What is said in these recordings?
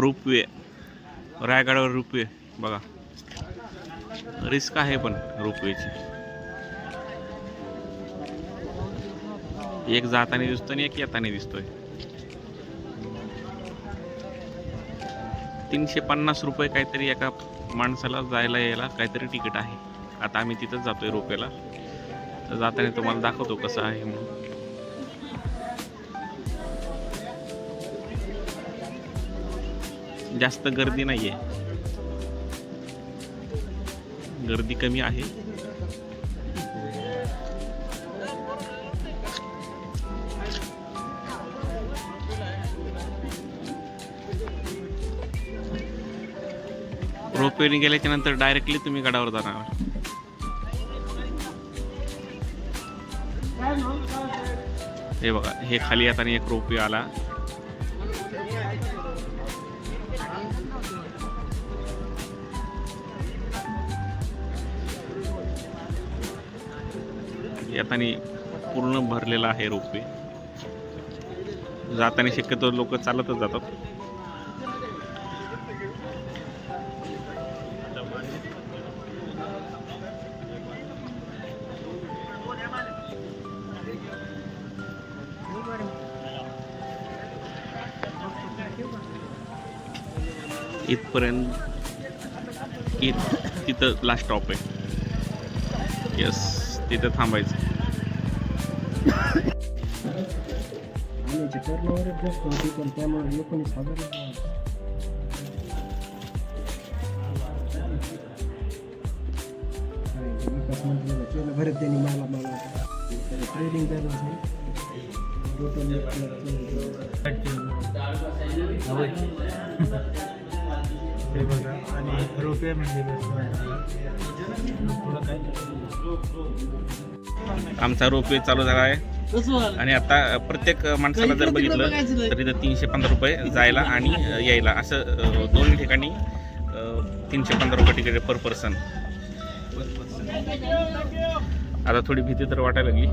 रुपवे रायगडावर रुपवे बघा. रिस्क आहे पण रुपवेची एक जाताना दिसतो आणि एक येताना दिसतोय. तीनशे पन्नास रुपये काहीतरी एका माणसाला जायला यायला काहीतरी तिकीट आहे. आता आम्ही तिथंच जातोय रोपेला. तर जाताना तुम्हाला दाखवतो कसं आहे म्हणून. जास्त गर्दी नाहीये. गर्दी कमी आहे. रोपवेने गेल्याच्यानंतर डायरेक्टली तुम्ही गडावर जाणार. हे बघा हे खाली आता एक रोपवे आला. येताना पूर्ण भरलेला आहे रोपवे. जाताना शक्यतो लोक चालतच जातात. इथपर्यंत इथ तिथं लास्ट स्टॉप आहे. येस तिथं थांबायचं. टर्नओव्हरच जास्त होती पण त्यामुळे एकोणीस हजार भरत त्यांनी मला मला ट्रेडिंग बॅलन्स हे बघा आणि रुपये म्हणजे थोडं काय आमचा रोपवे चालू झाला आहे. आणि आता प्रत्येक माणसाला जर बघितलं तर इथं तीनशे पंधरा रुपये जायला आणि यायला. असं अ, दोन्ही ठिकाणी तीनशे पंधरा रुपये तिकीट पर पर्सन आता थोडी भीती तर वाटायला लागली.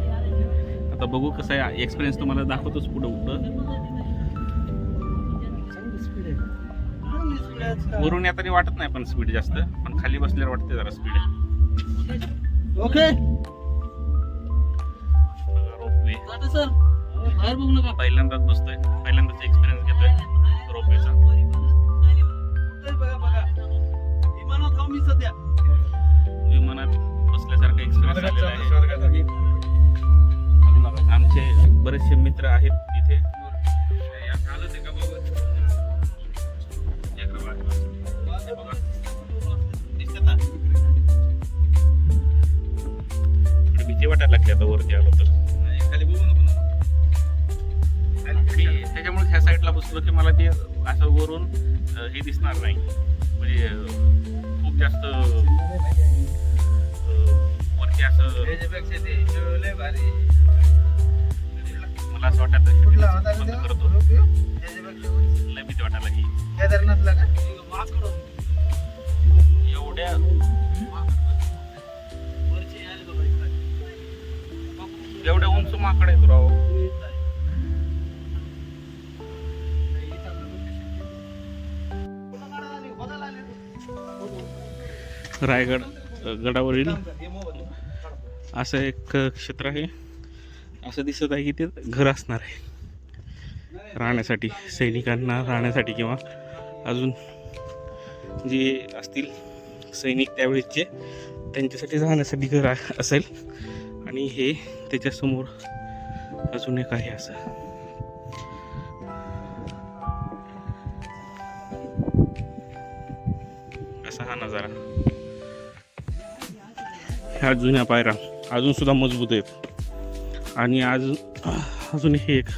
आता बघू कसं आहे. एक्सपिरियन्स तुम्हाला दाखवतोच पुढं आहे वरून येताना वाटत नाही पण स्पीड जास्त. पण खाली बसल्यावर वाटते जरा स्पीड ओके सर. बाहेर बघू नका. पहिल्यांदाच बसतोय. पहिल्यांदाच एक्सपिरियन्स घेतोय. बघा बघा. विमानात आहो मी सध्या. विमानात बसल्यासारखा एक्सपिरियन्स आलेला आहे. आमचे बरेचसे मित्र आहेत तिथे बघा. दिसतं ना? थोडी भीती वाटायला लागली आता वरती आलो तर. मी त्याच्यामुळे ह्या साईडला बसलो की मला ते असं वरून अं, हे दिसणार नाही. म्हणजे अं, खूप जास्त अं, वरती असं मला असं वाटतं कुठला होता रे बंद तो? करतो. त्याच्यापेक्षा उंच. लय भीती वाटायला लागली. केदारनाथला का? एवढ्या एवढे उंच माकड आहेत राव. रायगड गडावरील असं एक क्षेत्र आहे. असं दिसत आहे की ते घर असणार आहे. राहण्यासाठी सैनिकांना राहण्यासाठी किंवा अजून जे असतील सैनिक त्यावेळेसचे त्यांच्यासाठी राहण्यासाठी घर असेल. आणि हे त्याच्यासमोर अजून एक आहे असं. असा हा नजारा. ह्या जुन्या पायऱ्या अजून सुद्धा मजबूत आहेत. आणि आज अजून हे एक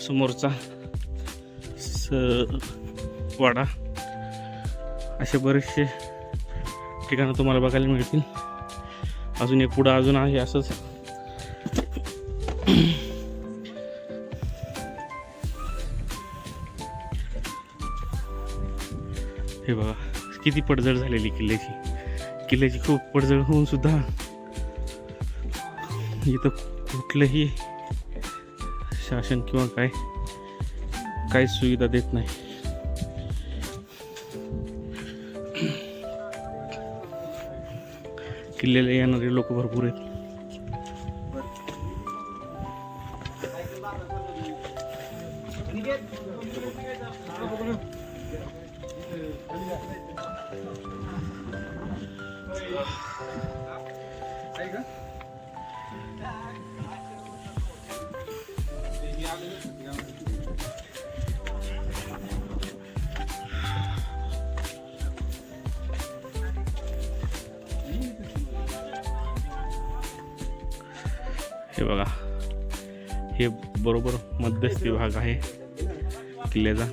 समोरचा स वाडा. असे बरेचसे ठिकाणं तुम्हाला बघायला मिळतील. अजून एक पुढं अजून आहे असंच. हे बघा किती पडझड झालेली किल्ल्याची. किल्ल्याची खूप पडझड होऊन सुद्धा इथं कुठलंही शासन किंवा काय काहीच सुविधा देत नाही. किल्ल्याला येणारे लोक भरपूर आहेत. बघा. हे बरोबर मध्यस्थी भाग आहे. किल्ल्याचा.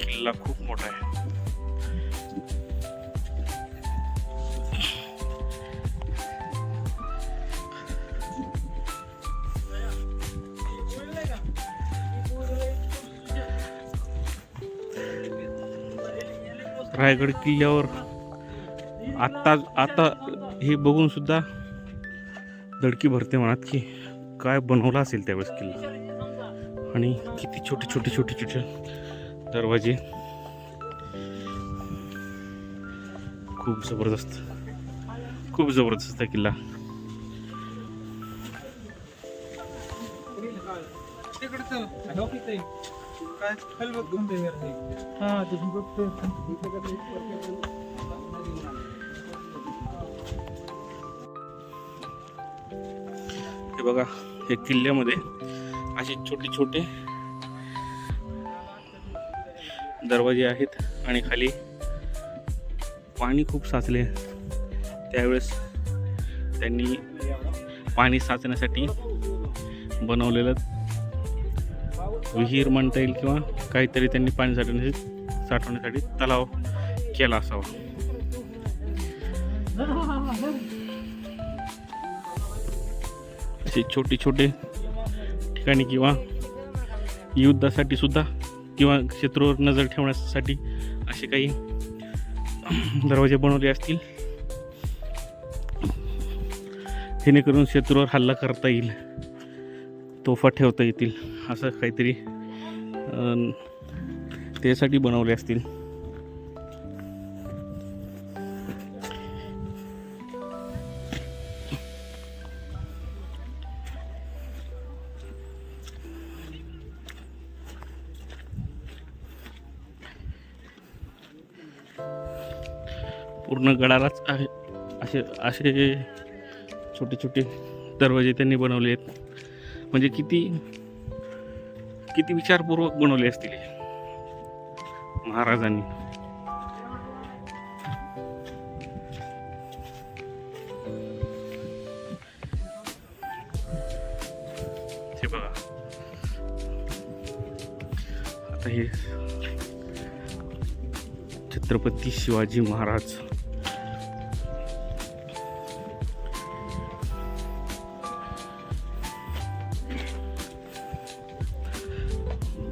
किल्ला खूप रायगड किल्ल्यावर आत्ता आता हे बघून सुद्धा धडकी भरते मनात की काय बनवलं असेल त्यावेळेस किल्ला. आणि किती छोटे छोटे छोटे छोटे दरवाजे. खूप जबरदस्त. खूप जबरदस्त आहे किल्ला. तिकडचं. हे बघा हे किल्ल्यामध्ये असे छोटे छोटे दरवाजे आहेत आणि खाली पाणी खूप साचले. त्यावेळेस त्यांनी पाणी साचण्यासाठी बनवलेलं विहीर म्हणता येईल किंवा काहीतरी त्यांनी पाणी साठवण्यासाठी साठवण्यासाठी तलाव केला असावा. असे छोटे छोटे ठिकाणी किंवा युद्धासाठी सुद्धा किंवा शत्रूवर नजर ठेवण्यासाठी असे काही दरवाजे बनवले असतील. जेणेकरून शत्रूवर हल्ला करता येईल. तोफा ठेवता येतील असं काहीतरी त्यासाठी बनवले असतील. पूर्ण गडालाच आहे असे असे छोटे छोटे दरवाजे त्यांनी बनवले आहेत. म्हणजे किती किती विचारपूर्वक बनवले असतील महाराजांनी. हे बघा. आता हे छत्रपती शिवाजी महाराज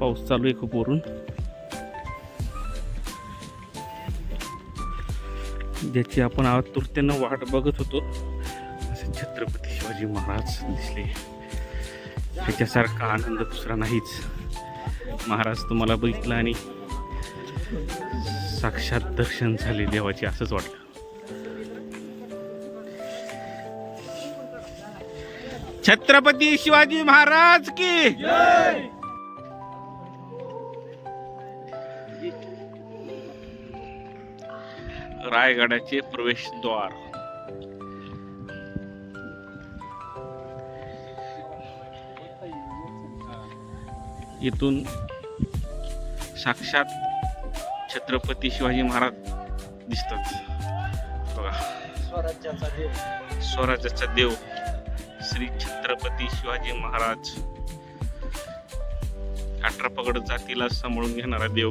पाऊस चालू आहे खूप वरून. ज्याची आपण आतुरतेनं वाट बघत होतो. असे छत्रपती शिवाजी महाराज दिसले. त्याच्यासारखा आनंद दुसरा नाहीच. महाराज तुम्हाला बघितला आणि साक्षात दर्शन झाले देवाचे असंच वाटलं. छत्रपती शिवाजी महाराज की रायगडाचे प्रवेशद्वार. इथून साक्षात छत्रपती शिवाजी महाराज दिसतात. बघा. स्वराज्याचा देव. स्वराज्याचा देव श्री छत्रपती शिवाजी महाराज. अठरा पगड जातीला सांभाळून घेणारा देव.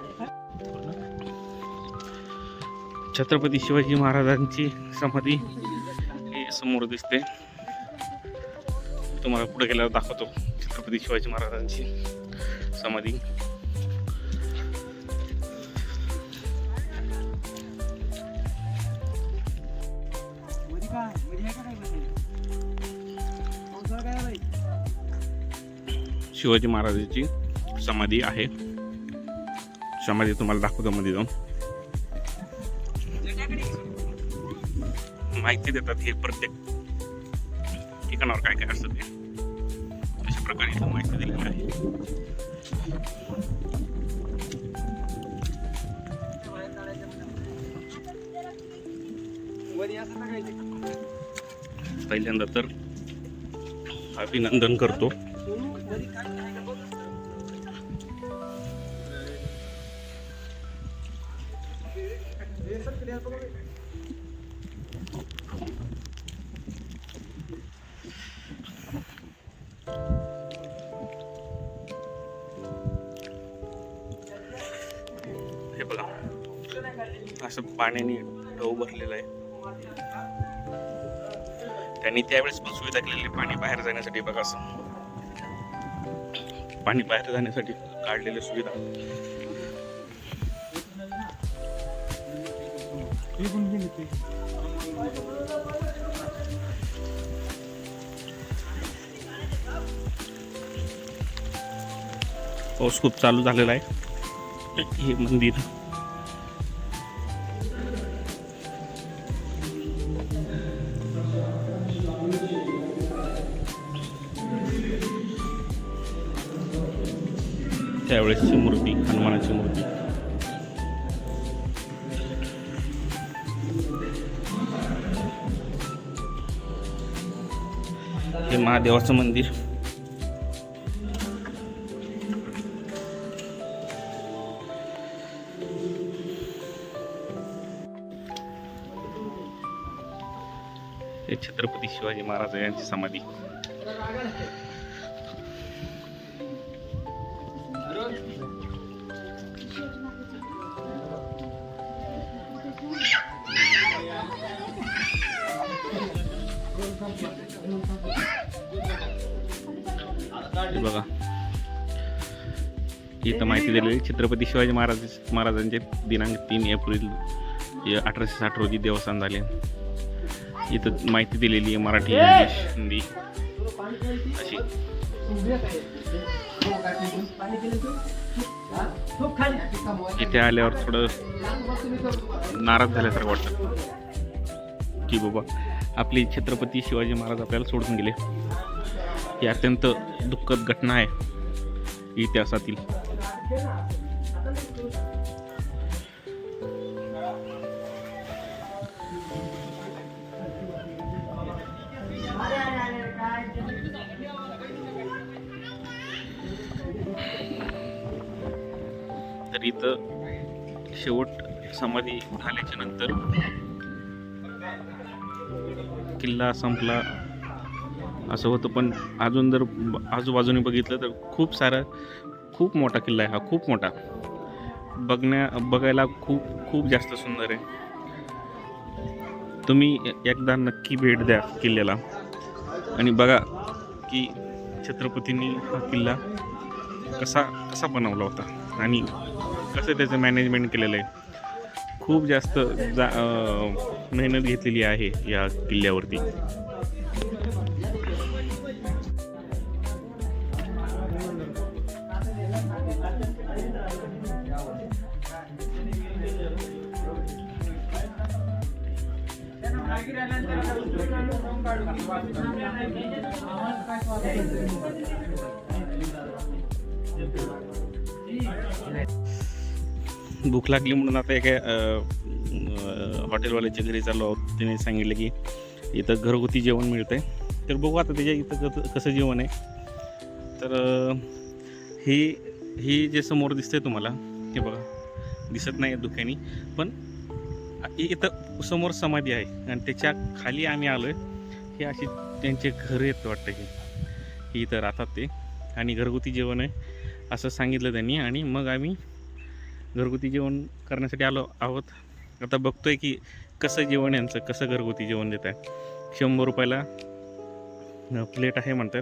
छत्रपती शिवाजी महाराजांची समाधी हे समोर दिसते. तुम्हाला पुढे गेल्यावर दाखवतो छत्रपती शिवाजी महाराजांची समाधी. शिवाजी महाराजांची समाधी आहे. समाधी तुम्हाला दाखवतो मध्ये जाऊन. माहिती देतात हे प्रत्येक ठिकाणावर काय काय असतं ते. अशा प्रकारे इथं माहिती दिलेली आहे. पहिल्यांदा तर अभिनंदन करतो. पाण्याने डव भरलेला आहे. त्यांनी त्यावेळेस पण सुविधा केलेली आहे पाणी बाहेर जाण्यासाठी बघा असं. पाणी बाहेर जाण्यासाठी काढलेली सुविधा पाऊस खूप चालू झालेला आहे. हे मंदिर. त्यावेळेसची मूर्ती हनुमानाची मूर्ती. हे महादेवाचं मंदिर. हे छत्रपती शिवाजी महाराज यांची समाधी. हे बघा. इथं माहिती दिलेली. छत्रपती शिवाजी महाराज महाराजांचे दिनांक तीन एप्रिल अठराशे साठ रोजी देवस्थान झाले. इथं माहिती दिलेली आहे मराठी इंग्लिश हिंदी. अशी. इथे आल्यावर थोडं नाराज झाल्यासारखं वाटतं. की बाबा आपली छत्रपती शिवाजी महाराज आपल्याला सोडून गेले. ही अत्यंत दुःखद घटना आहे. इतिहासातील. तर इथं शेवट समाधी झाल्याच्यानंतर किल्ला संपला. असं होतं. पण अजून जर ब- आजूबाजूने बघितलं तर खूप सारा खूप मोठा किल्ला आहे हा खूप मोठा. बघण्या बघायला खूप खूप जास्त सुंदर आहे. तुम्ही एकदा नक्की भेट द्या किल्ल्याला. आणि बघा की छत्रपतींनी हा किल्ला कसा कसा बनवला होता. आणि कसं त्याचं मॅनेजमेंट केलेलं आहे. खूप जास्त जा मेहनत घेतलेली आहे या किल्ल्यावरती. भूक लागली म्हणून आता एका हॉटेलवाल्याच्या घरी चाललो आहोत. त्याने सांगितलं की इथं घरगुती जेवण मिळतंय. तर बघू आता त्याच्या इथं कसं कसं जेवण आहे. तर ही ही जे समोर दिसतंय तुम्हाला हे बघा. दिसत नाही धुक्यानी पण इथं समोर समाधी आहे. आणि त्याच्याखाली आम्ही आलो आहे हे अशी त्यांचे घर आहेत वाटतं हे. ही इथं राहतात ते. आणि घरगुती जेवण आहे असं सांगितलं त्यांनी. आणि मग आम्ही घरगुती जेवण करण्यासाठी आलो आहोत. आता बघतोय की कसं जेवण यांचं कसं घरगुती जेवण देत आहे. शंभर रुपयाला प्लेट आहे म्हणतात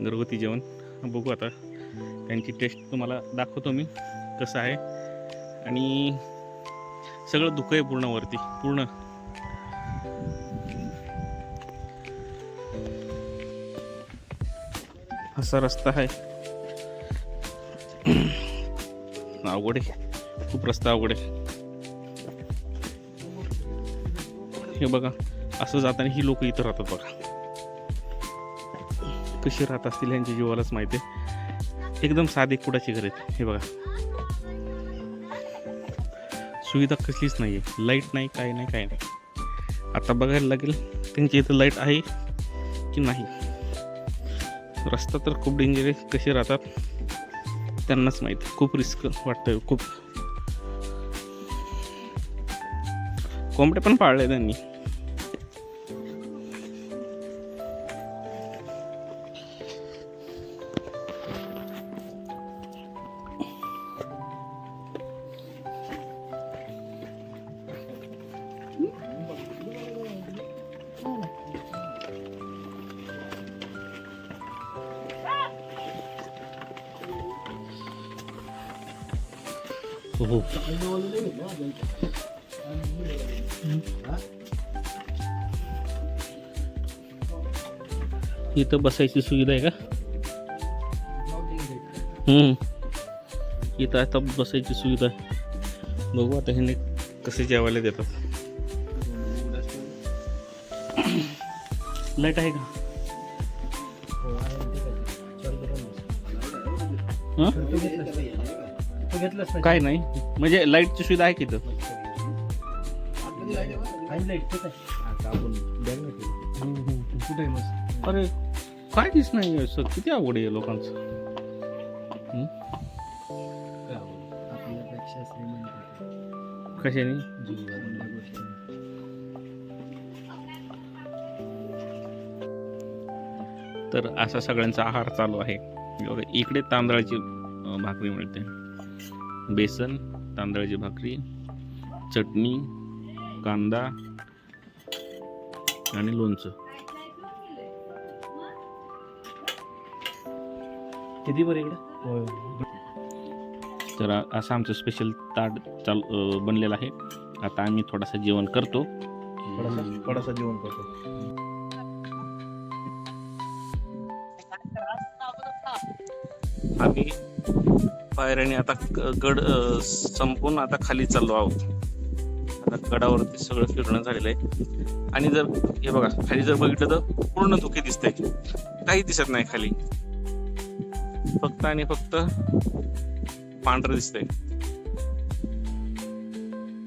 घरगुती जेवण. बघू आता त्यांची टेस्ट तुम्हाला दाखवतो मी कसं आहे. आणि सगळं दुःख आहे पूर्ण वरती पूर्ण. असा रस्ता आहे. अवघड आहे. खूप रस्ता अवघड आहे. हे बघा असं जाताना ही लोक इथं राहतात बघा. कशी राहत असतील यांच्या जीवालाच माहिती आहे. एकदम साधे कुडाची घर आहेत. हे बघा. सुविधा कसलीच नाही आहे लाइट नाही काय नाही काय नाही. आता बघायला लागेल त्यांच्या इथं लाइट आहे की नाही. रस्ता तर खूप डेंजर आहे. कसे राहतात त्यांनाच माहिती. खूप रिस्क वाटतं खूप. कोंबडे पण पाळले त्यांनी हो इथं बसायची सुविधा आहे का? हम्म. इथं आता बसायची सुविधा आहे. बघू आता ह्याने कसे जेवायला देतात. लाइट आहे का? हं? काय नाही. म्हणजे लाईटची सुविधा आहे की इथं? आणि लाइट ठीक आहे. आपण बॅग नाही कुठे आहे मस्त? अरे काय दिस नाही असं? किती आवड आहे लोकांचं? हं? आपल्यापेक्षा श्रीमंत कशाने? गोष्टी. तर असा सगळ्यांचा आहार चालू आहे. इकडे तांदळाची भाकरी मिळते. बेसन तांदळाची भाकरी चटणी कांदा आणि लोणचं. किती बरं इकडे. तर असं आमचं स्पेशल ताट चाल बनलेलं आहे. आता आम्ही थोडासा जेवण करतो. थोडासा थोडासा जेवण करतो. आम्ही पायऱ्याने आता गड संपून आता खाली चाललो आहोत. गडावरती सगळं फिरणं झालेलं आहे. आणि जर हे बघा खाली जर बघितलं तर पूर्ण धुके दिसतंय. काही दिसत नाही खाली. फक्त आणि फक्त पांढरं दिसतंय.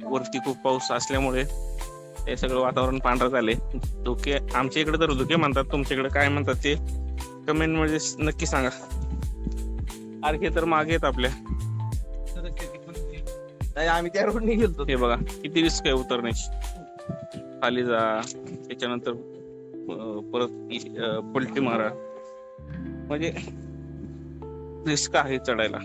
वरती खूप पाऊस असल्यामुळे हे सगळं वातावरण पांढरं झालंय. धुके आमच्या इकडे तर धुके म्हणतात तुमच्याकडे काय म्हणतात ते? कमेंटमध्ये नक्की सांगा. आरखे तर मागे आहेत आपल्या. नाही आम्ही त्या रोडने गेलतो. हे बघा किती रिस्क आहे उतरण्याची. खाली जा त्याच्यानंतर परत पलटी मारा. म्हणजे रिस्क आहे चढायला.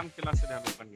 काम केलं असेल ह्या लोकांनी